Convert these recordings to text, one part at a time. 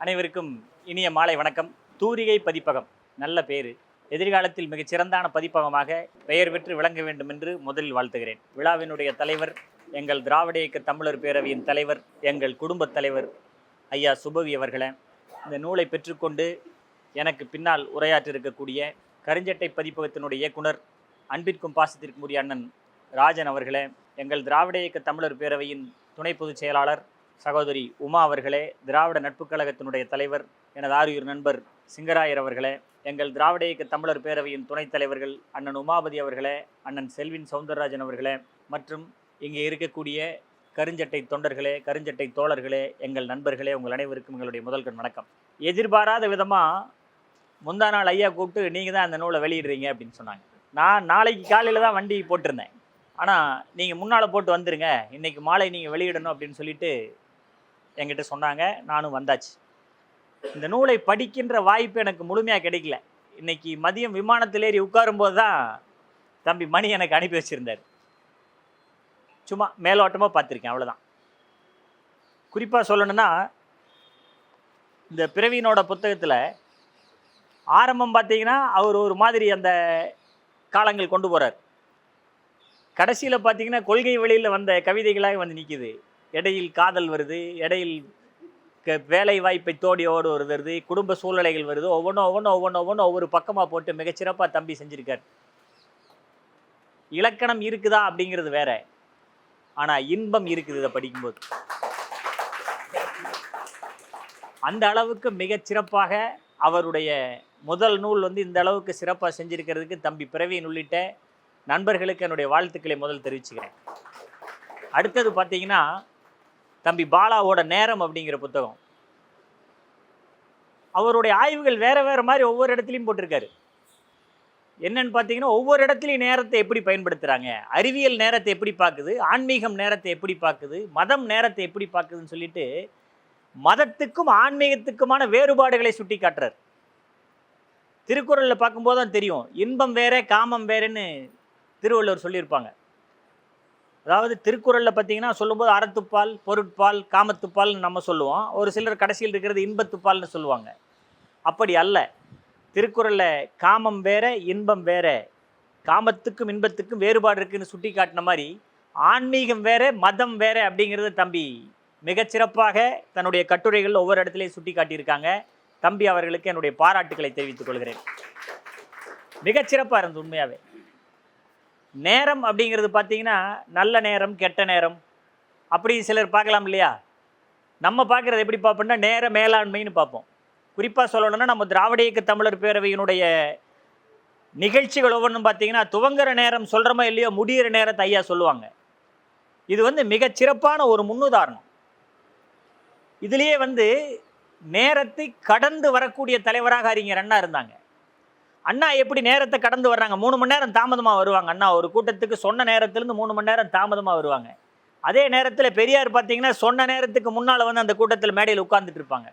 அனைவருக்கும் இனிய மாலை வணக்கம். தூரிகை பதிப்பகம் நல்ல பேர். எதிர்காலத்தில் மிகச் சிறந்தான பதிப்பகமாக பெயர் பெற்று விளங்க வேண்டும் என்று முதலில் வாழ்த்துகிறேன். விழாவினுடைய தலைவர் எங்கள் திராவிட இயக்க தமிழர் பேரவையின் தலைவர் எங்கள் குடும்பத் தலைவர் ஐயா சுபவி அவர்களே. இந்த நூலை பெற்றுக்கொண்டு எனக்கு பின்னால் உரையாற்றிருக்கக்கூடிய கருஞ்சட்டை பதிப்பகத்தினுடைய இயக்குனர் அன்பிற்கும் பாசத்திற்கும் உரிய அண்ணன் ராஜன் அவர்களே எங்கள் திராவிட இயக்க தமிழர் பேரவையின் துணை பொதுச் செயலாளர் சகோதரி உமா அவர்களே திராவிட நட்புக் கழகத்தினுடைய தலைவர் எனது ஆரியூர் நண்பர் சிங்கராயர் அவர்களே எங்கள் திராவிட இயக்க தமிழர் பேரவையின் துணைத் தலைவர்கள் அண்ணன் உமாபதி அவர்களே அண்ணன் செல்வின் சவுந்தரராஜன் அவர்களே மற்றும் இங்கே இருக்கக்கூடிய கருஞ்சட்டை தொண்டர்களே கருஞ்சட்டை தோழர்களே எங்கள் நண்பர்களே உங்கள் அனைவருக்கும் எங்களுடைய முதல்கண் வணக்கம். எதிர்பாராத விதமாக முந்தா நாள் ஐயா கூப்பிட்டு நீங்கள் தான் அந்த நூலை வெளியிடுறீங்க அப்படின்னு சொன்னாங்க. நான் நாளைக்கு காலையில் தான் வண்டி போட்டிருந்தேன். ஆனால் நீங்கள் முன்னால் போட்டு வந்துடுங்க இன்றைக்கி மாலை நீங்கள் வெளியிடணும் அப்படின்னு சொல்லிட்டு என்கிட்ட சொன்னாங்க நானும் வந்தாச்சு. இந்த நூலை படிக்கின்ற வாய்ப்பு எனக்கு முழுமையாக கிடைக்கல. இன்னைக்கு மதியம் விமானத்தில் ஏறி உட்காரும்போது தான் தம்பி மணி எனக்கு அனுப்பி வச்சுருந்தார். சும்மா மேலோட்டமாக பார்த்துருக்கேன் அவ்வளோதான் குறிப்பாக சொல்லணும்னா இந்த பிறவியினோட புத்தகத்தில் ஆரம்பம் பார்த்தீங்கன்னா அவர் ஒரு மாதிரி அந்த காலங்கள் கொண்டு போகிறார் கடைசியில் பார்த்தீங்கன்னா கொள்கை வழியில் வந்த கவிதைகளாக வந்து நிற்கிது இடையில் காதல் வருது இடையில் க- வேலை வாய்ப்பை தோடி ஓடு வருது குடும்ப சூழ்நிலைகள் வருது. ஒவ்வொன்றும் ஒவ்வொன்றும் ஒவ்வொன்றும் ஒவ்வொன்றும் ஒவ்வொரு பக்கமாக போட்டு மிகச்சிறப்பாக தம்பி செஞ்சுருக்கார். இலக்கணம் இருக்குதா அப்படிங்கிறது வேற. ஆனால் இன்பம் இருக்குது இதை படிக்கும்போது. அந்த அளவுக்கு மிகச்சிறப்பாக அவருடைய முதல் நூல் வந்து இந்த அளவுக்கு சிறப்பாக செஞ்சுருக்கிறதுக்கு தம்பி பிறவியின் உள்ளிட்ட நண்பர்களுக்கு என்னுடைய வாழ்த்துக்களை முதல் தெரிவிச்சுக்கிறேன். அடுத்தது பார்த்தீங்கன்னா தம்பி பாலாவோட நேரம் அப்படிங்கிற புத்தகம். அவருடைய ஆய்வுகள் வேறு வேறு மாதிரி ஒவ்வொரு இடத்துலையும் போட்டிருக்காரு. என்னன்னு பார்த்தீங்கன்னா ஒவ்வொரு இடத்துலையும் நேரத்தை எப்படி பயன்படுத்துகிறாங்க அறிவியல் நேரத்தை எப்படி பார்க்குது? ஆன்மீகம் நேரத்தை எப்படி பார்க்குது? மதம் நேரத்தை எப்படி பார்க்குதுன்னு சொல்லிட்டு மதத்துக்கும் ஆன்மீகத்துக்குமான வேறுபாடுகளை சுட்டி காட்டுறார் திருக்குறளில் பார்க்கும்போது தான் தெரியும் இன்பம் வேற காமம் வேறேன்னு திருவள்ளுவர் சொல்லியிருப்பாங்க. அதாவது திருக்குறளில் பார்த்தீங்கன்னா சொல்லும்போது அறத்துப்பால் பொருட்பால் காமத்துப்பால் நம்ம சொல்லுவோம். ஒரு சிலர் கடைசியில் இருக்கிறது இன்பத்துப்பால்னு சொல்லுவாங்க. அப்படி அல்ல. திருக்குறளில் காமம் வேற இன்பம் வேற. காமத்துக்கும் இன்பத்துக்கும் வேறுபாடு இருக்குன்னு சுட்டி காட்டின மாதிரி ஆன்மீகம் வேற மதம் வேற அப்படிங்கிறத தம்பி மிகச்சிறப்பாக தன்னுடைய கட்டுரைகள் ஒவ்வொரு இடத்துலையும் சுட்டி காட்டியிருக்காங்க தம்பி அவர்களுக்கு என்னுடைய பாராட்டுக்களை தெரிவித்துக் கொள்கிறேன். மிகச்சிறப்பாக இருந்தது உண்மையாகவே நேரம் அப்படிங்கிறது பார்த்தீங்கன்னா நல்ல நேரம் கெட்ட நேரம். அப்படி சிலர் பார்க்கலாம் இல்லையா? நம்ம பார்க்குறது எப்படி பார்ப்போம்னா நேர மேலாண்மைன்னு பார்ப்போம். குறிப்பாக சொல்லணும்னா நம்ம திராவிட இயக்க தமிழர் பேரவையினுடைய நிகழ்ச்சிகள் ஒவ்வொன்றும் பார்த்தீங்கன்னா துவங்குற நேரம் சொல்கிறோமோ இல்லையோ முடிகிற நேரத்தை ஐயா சொல்லுவாங்க. இது வந்து மிகச் சிறப்பான ஒரு முன்னுதாரணம். இதுலேயே வந்து நேரத்தை கடந்து வரக்கூடிய தலைவராக அறிஞர் அண்ணா இருந்தாங்க. அண்ணா எப்படி நேரத்தை கடந்து வர்றாங்க? மூணு மணி நேரம் தாமதமாக வருவாங்க அண்ணா. ஒரு கூட்டத்துக்கு சொன்ன நேரத்துலேருந்து மூணு மணி நேரம் தாமதமாக வருவாங்க. அதே நேரத்தில் பெரியார் பார்த்தீங்கன்னா சொன்ன நேரத்துக்கு முன்னால் வந்து அந்த கூட்டத்தில் மேடையில் உட்கார்ந்துட்டு இருப்பாங்க.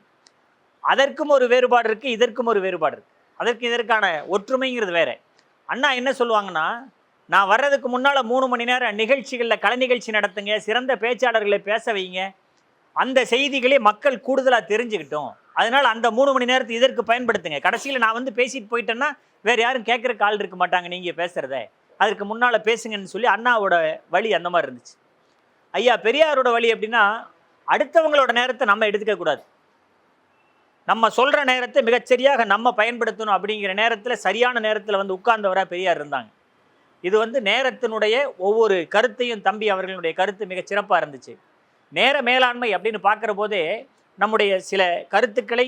அதற்கும் ஒரு வேறுபாடு இருக்குது இதற்கும் ஒரு வேறுபாடு இருக்குது அதற்கு இதற்கான ஒற்றுமைங்கிறது வேற. அண்ணா என்ன சொல்லுவாங்கன்னா நான் வர்றதுக்கு முன்னால் மூணு மணி நேரம் நிகழ்ச்சிகளில் கலை நிகழ்ச்சி நடத்துங்க சிறந்த பேச்சாளர்களை பேச வைங்க. அந்த செய்திகளே மக்கள் கூடுதலாக தெரிஞ்சுக்கிட்டோம். அதனால் அந்த மூணு மணி நேரத்தை இதற்கு பயன்படுத்துங்க. கடைசியில் நான் வந்து பேசிட்டு போயிட்டேன்னா வேறு யாரும் கேட்குறக்கு ஆள் இருக்க மாட்டாங்க நீங்கள் பேசுகிறத அதுக்கு முன்னால் பேசுங்கன்னு சொல்லி அண்ணாவோட வழி அந்த மாதிரி இருந்துச்சு. ஐயா பெரியாரோட வழி எப்படின்னா அடுத்தவங்களோட நேரத்தை நம்ம எடுத்துக்க கூடாது. நம்ம சொல்கிற நேரத்தை மிகச்சரியாக நம்ம பயன்படுத்தணும் அப்படிங்கிற நேரத்தில் சரியான நேரத்தில் வந்து உட்கார்ந்தவராக பெரியார் இருந்தாங்க. இது வந்து நேரத்தினுடைய ஒவ்வொரு கருத்தையும் தம்பி அவர்களுடைய கருத்து மிக சிறப்பாக இருந்துச்சு. நேர மேலாண்மை அப்படின்னு பார்க்குற போதே நம்முடைய சில கருத்துக்களை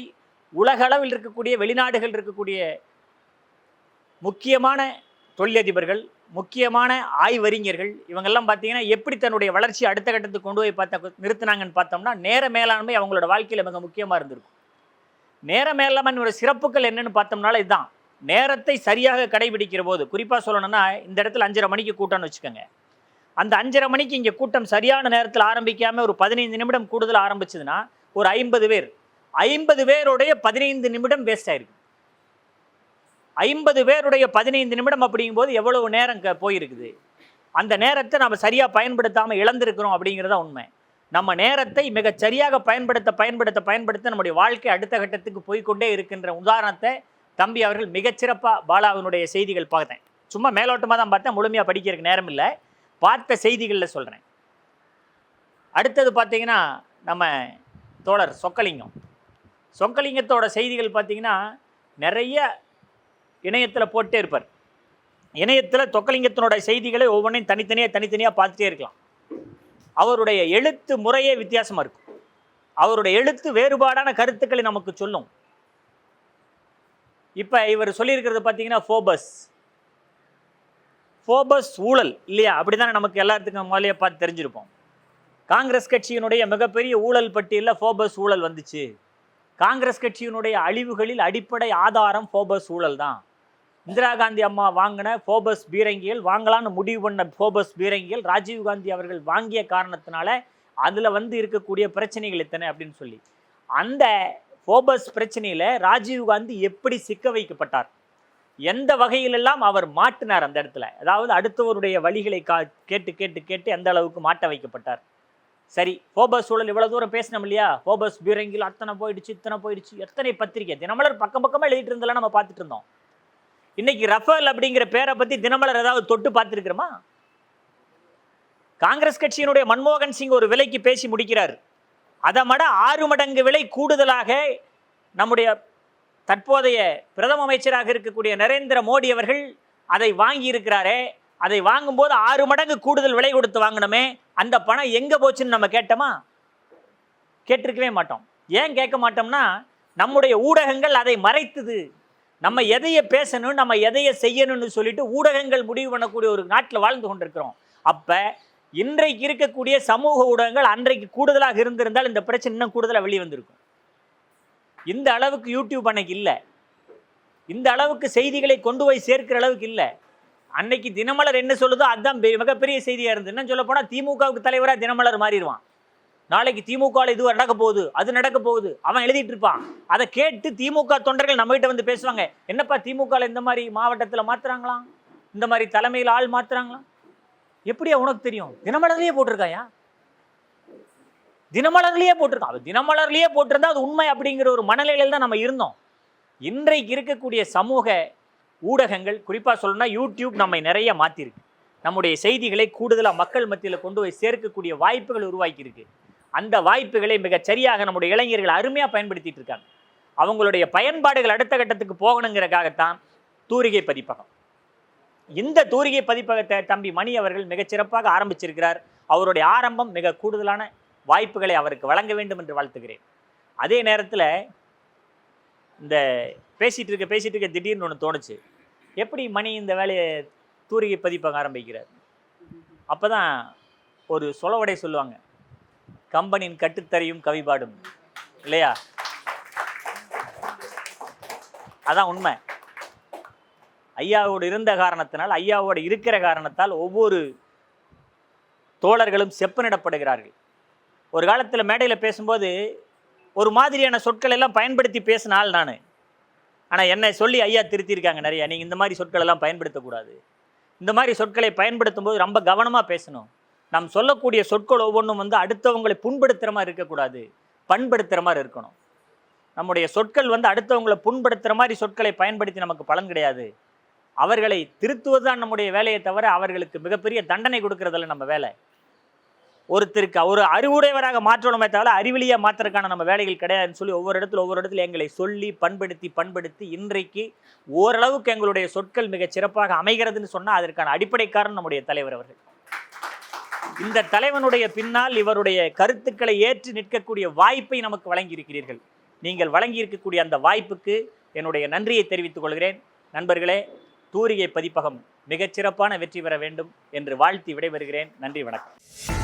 உலகளவில் இருக்கக்கூடிய வெளிநாடுகள் இருக்கக்கூடிய முக்கியமான தொழிலதிபர்கள் முக்கியமான ஆய்வறிஞர்கள் இவங்கெல்லாம் பார்த்தீங்கன்னா எப்படி தன்னுடைய வளர்ச்சி அடுத்த கட்டத்துக்கு கொண்டு போய் பார்த்த நிறுத்தினாங்கன்னு பார்த்தோம்னா நேர மேலாண்மை அவங்களோட வாழ்க்கையில் மிக முக்கியமாக இருந்திருக்கும். நேர மேலாண்மையோட சிறப்புகள் என்னன்னு பார்த்தோம்னால இதுதான். நேரத்தை சரியாக கடைபிடிக்கிற போது குறிப்பாக சொல்லணும்னா இந்த இடத்துல அஞ்சரை மணிக்கு கூட்டம்னு வச்சுக்கோங்க. அந்த அஞ்சரை மணிக்கு இங்கே கூட்டம் சரியான நேரத்தில் ஆரம்பிக்காமல் ஒரு பதினைந்து நிமிடம் கூடுதல் ஆரம்பிச்சதுன்னா ஒரு ஐம்பது பேர். ஐம்பது பேருடைய பதினைந்து நிமிடம் வேஸ்ட் ஆயிருக்கு. ஐம்பது பேருடைய பதினைந்து நிமிடம் அப்படிங்கும்போது எவ்வளவு நேரம் போயிருக்குது? அந்த நேரத்தை நம்ம சரியாக பயன்படுத்தாமல் இழந்திருக்கிறோம் அப்படிங்கிறத உண்மை. நம்ம நேரத்தை மிகச் சரியாக பயன்படுத்த பயன்படுத்த பயன்படுத்த நம்முடைய வாழ்க்கை அடுத்த கட்டத்துக்கு போய்க்கொண்டே இருக்கின்ற உதாரணத்தை தம்பி அவர்கள் மிகச்சிறப்பாக பாலாவினுடைய செய்திகள் பார்த்தேன். சும்மா மேலோட்டமாக தான் பார்த்தேன் முழுமையாக படிக்கிறதுக்கு நேரம் இல்லை. பார்த்த செய்திகளில் சொல்கிறேன் அடுத்தது பார்த்தீங்கன்னா நம்ம தோழர் சொக்கலிங்கம். சொக்கலிங்கத்தோட செய்திகள் பார்த்தீங்கன்னா நிறைய இணையத்தில் போட்டே இருப்பார். இணையத்தில் தொக்கலிங்கத்தினோட செய்திகளை ஒவ்வொன்றையும் தனித்தனியாக தனித்தனியாக பார்த்துட்டே இருக்கலாம். அவருடைய எழுத்து முறையே வித்தியாசமாக இருக்கும். அவருடைய எழுத்து வேறுபாடான கருத்துக்களை நமக்கு சொல்லும். இப்போ இவர் சொல்லியிருக்கிறது பார்த்தீங்கன்னா ஃபோபஸ் ஃபோபஸ் ஊழல் இல்லையா? அப்படிதானே நமக்கு எல்லாத்துக்கும் முதலையே பார்த்து தெரிஞ்சிருப்போம். காங்கிரஸ் கட்சியினுடைய மிகப்பெரிய ஊழல் பட்டியலில் ஃபோபஸ் ஊழல் வந்துச்சு. காங்கிரஸ் கட்சியினுடைய அழிவுகளில் அடிப்படை ஆதாரம் ஃபோபஸ் ஊழல் தான். இந்திரா காந்தி அம்மா வாங்கின ஃபோபஸ் பீரங்கிகள் வாங்கலாம்னு முடிவு பண்ண ஃபோபஸ் பீரங்கிகள் ராஜீவ் காந்தி அவர்கள் வாங்கிய காரணத்தினால அதில் வந்து இருக்கக்கூடிய பிரச்சனைகள் எத்தனை அப்படின்னு சொல்லி. அந்த ஃபோபஸ் பிரச்சனையில் ராஜீவ் காந்தி எப்படி சிக்க வைக்கப்பட்டார்? எந்த வகையிலெல்லாம் அவர் மாட்டினார் அந்த இடத்துல? அதாவது அடுத்தவருடைய வழிகளை கா கேட்டு கேட்டு கேட்டு எந்த அளவுக்கு மாட்ட வைக்கப்பட்டார்? சரி ஃபோபஸ் சூழல் இவ்வளோ தூரம் பேசினோம் இல்லையா? ஃபோபஸ் பீரங்கில் அத்தனை போயிடுச்சு இத்தனை போயிடுச்சு எத்தனை பத்திரிக்கை? தினமலர் பக்கம் பக்கமாக எழுதிட்டு இருந்தாலும் நம்ம பார்த்துட்டு இருந்தோம். இன்னைக்கு ரஃபேல் அப்படிங்கிற பேரை பற்றி தினமலர் ஏதாவது தொட்டு பார்த்துருக்குறோமா? காங்கிரஸ் கட்சியினுடைய மன்மோகன் சிங் ஒரு விலைக்கு பேசி முடிக்கிறார். அதை விட ஆறு மடங்கு விலை கூடுதலாக நம்முடைய தற்போதைய பிரதம அமைச்சராக இருக்கக்கூடிய நரேந்திர மோடி அவர்கள் அதை வாங்கி இருக்கிறாரே அதை வாங்கும்போது ஆறு மடங்கு கூடுதல் விலை கொடுத்து வாங்கினோமே அந்த பணம் எங்கே போச்சுன்னு நம்ம கேட்டோமா? கேட்டிருக்கவே மாட்டோம். ஏன் கேட்க மாட்டோம்னா நம்முடைய ஊடகங்கள் அதை மறைத்துது. நம்ம எதையை பேசணும் நம்ம எதையை செய்யணும்னு சொல்லிட்டு ஊடகங்கள் முடிவு பண்ணக்கூடிய ஒரு நாட்டில் வாழ்ந்து கொண்டிருக்கிறோம். அப்போ இன்றைக்கு இருக்கக்கூடிய சமூக ஊடகங்கள் அன்றைக்கு கூடுதலாக இருந்திருந்தால் இந்த பிரச்சனை இன்னும் கூடுதலாக வெளியே வந்திருக்கும். இந்த அளவுக்கு யூடியூப் அன்னைக்கு இல்லை. இந்த அளவுக்கு செய்திகளை கொண்டு போய் சேர்க்கிற அளவுக்கு இல்லை. அன்னைக்கு தினமலர் என்ன சொல்லுதோ அதுதான் பெரிய- மிகப்பெரிய செய்தியாக இருந்தது. என்ன சொல்ல போனால் திமுகவுக்கு தலைவராக தினமலர் மாறிடுவான். நாளைக்கு திமுகவில் இது நடக்க போகுது அது நடக்க போகுது. அவன் எழுதிட்டு இருப்பான். அதை கேட்டு திமுக தொண்டர்கள் நம்மகிட்ட வந்து பேசுவாங்க. என்னப்பா திமுகவில் இந்த மாதிரி மாவட்டத்தில் மாற்றுறாங்களாம் இந்த மாதிரி தலைமையில் ஆள் மாற்றுறாங்களாம் எப்படியா உனக்கு தெரியும்? தினமலர்லேயே போட்டிருக்காயா? தினமலர்லேயே போட்டிருக்கான். தினமலர்லேயே தினமலர்லயே போட்டிருந்தா அது உண்மை அப்படிங்கிற ஒரு மனநிலையில் தான் நம்ம இருந்தோம். இன்றைக்கு இருக்கக்கூடிய சமூக ஊடகங்கள் குறிப்பாக சொல்லணும்னா யூடியூப் நம்மை நிறைய மாற்றிருக்கு நம்முடைய செய்திகளை கூடுதலாக மக்கள் மத்தியில் கொண்டு போய் சேர்க்கக்கூடிய வாய்ப்புகள் உருவாக்கியிருக்கு. அந்த வாய்ப்புகளை மிகச் சரியாக நம்முடைய இளைஞர்கள் அருமையாக பயன்படுத்திட்டு இருக்காங்க. அவங்களுடைய பயன்பாடுகள் அடுத்த கட்டத்துக்கு போகணுங்கிறக்காகத்தான் தூரிகை பதிப்பகம். இந்த தூரிகை பதிப்பகத்தை தம்பி மணி அவர்கள் மிகச் சிறப்பாக ஆரம்பிச்சிருக்கிறார். அவருடைய ஆரம்பம் மிக கூடுதலான வாய்ப்புகளை அவருக்கு வழங்க வேண்டும் என்று வாழ்த்துகிறேன். அதே நேரத்தில் இந்த பேசிகிட்டு இருக்க பேசிகிட்டு இருக்க திடீர்னு ஒன்று தோணுச்சு. எப்படி மணி இந்த வேலையை தூரிகை பதிப்பாக ஆரம்பிக்கிறார்? அப்போ தான் ஒரு சொலவடை சொல்லுவாங்க. கம்பனின் கட்டுத்தரையும் கவிபாடும். இல்லையா? அதான் உண்மை. ஐயாவோடு இருந்த காரணத்தினால் ஐயாவோடு இருக்கிற காரணத்தால் ஒவ்வொரு தோழர்களும் செப்பனிடப்படுகிறார்கள். ஒரு காலத்தில் மேடையில் பேசும்போது ஒரு மாதிரியான சொற்கள் எல்லாம் பயன்படுத்தி பேசினால் நான். ஆனால் என்னை சொல்லி ஐயா திருத்தியிருக்காங்க நிறையா. நீங்கள் இந்த மாதிரி சொற்கள் எல்லாம் பயன்படுத்தக்கூடாது. இந்த மாதிரி சொற்களை பயன்படுத்தும் போது ரொம்ப கவனமாக பேசணும். நாம் சொல்லக்கூடிய சொற்கள் ஒவ்வொன்றும் வந்து அடுத்தவங்களை புண்படுத்துகிற மாதிரி இருக்கக்கூடாது. பண்படுத்துகிற மாதிரி இருக்கணும். நம்முடைய சொற்கள் வந்து அடுத்தவங்களை புண்படுத்துகிற மாதிரி சொற்களை பயன்படுத்தி நமக்கு பலன் கிடையாது. அவர்களை திருத்துவது தான் நம்முடைய வேலையை தவிர அவர்களுக்கு மிகப்பெரிய தண்டனை கொடுக்கறதில்ல நம்ம வேலை. ஒருத்தருக்கு ஒரு அறிவுடையவராக மாற்றணுமே தவிர அறிவிலியாக மாற்றுறதுக்கான நம்ம வேலைகள் கிடையாதுன்னு சொல்லி ஒவ்வொரு இடத்துல ஒவ்வொரு இடத்துல எங்களை சொல்லி பண்படுத்தி பண்படுத்தி இன்றைக்கு ஓரளவுக்கு எங்களுடைய சொற்கள் மிகச் சிறப்பாக அமைகிறதுன்னு சொன்னால் அதற்கான அடிப்படை காரணம் நம்முடைய தலைவர் அவர்கள். இந்த தலைவனுடைய பின்னால் இவருடைய கருத்துக்களை ஏற்று நிற்கக்கூடிய வாய்ப்பை நமக்கு வழங்கியிருக்கிறீர்கள். நீங்கள் வழங்கியிருக்கக்கூடிய அந்த வாய்ப்புக்கு என்னுடைய நன்றியை தெரிவித்துக் கொள்கிறேன். நண்பர்களே தூரிகை பதிப்பகம் மிகச்சிறப்பான வெற்றி பெற வேண்டும் என்று வாழ்த்தி விடைபெறுகிறேன். நன்றி வணக்கம்.